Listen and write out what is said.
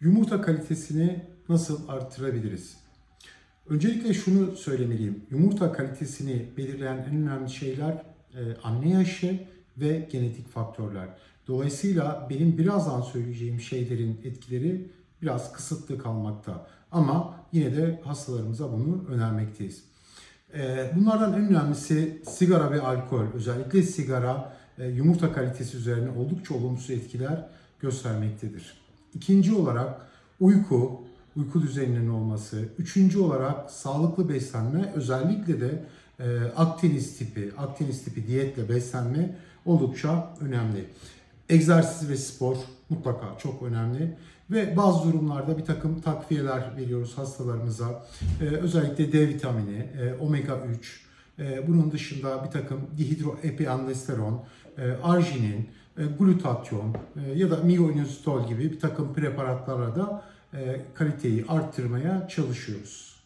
Yumurta kalitesini nasıl artırabiliriz? Öncelikle şunu söylemeliyim. Yumurta kalitesini belirleyen en önemli şeyler e, anne yaşı ve genetik faktörler. Dolayısıyla benim birazdan söyleyeceğim şeylerin etkileri biraz kısıtlı kalmakta. Ama yine de hastalarımıza bunu önermekteyiz. E, Bunlardan en önemlisi sigara ve alkol. Özellikle sigara e, yumurta kalitesi üzerine oldukça olumsuz etkiler göstermektedir. İkinci olarak uyku, uyku düzeninin olması. Üçüncü olarak sağlıklı beslenme, özellikle de e, Akdeniz tipi, Akdeniz tipi diyetle beslenme oldukça önemli. Egzersiz ve spor mutlaka çok önemli. Ve bazı durumlarda bir takım takviyeler veriyoruz hastalarımıza. Ee, özellikle D vitamini, e, omega 3, e, bunun dışında bir takım dihidroepiandrosteron, e, arginin, glutatyon e, ya da mioinositol gibi bir takım preparatlarla da e, kaliteyi arttırmaya çalışıyoruz.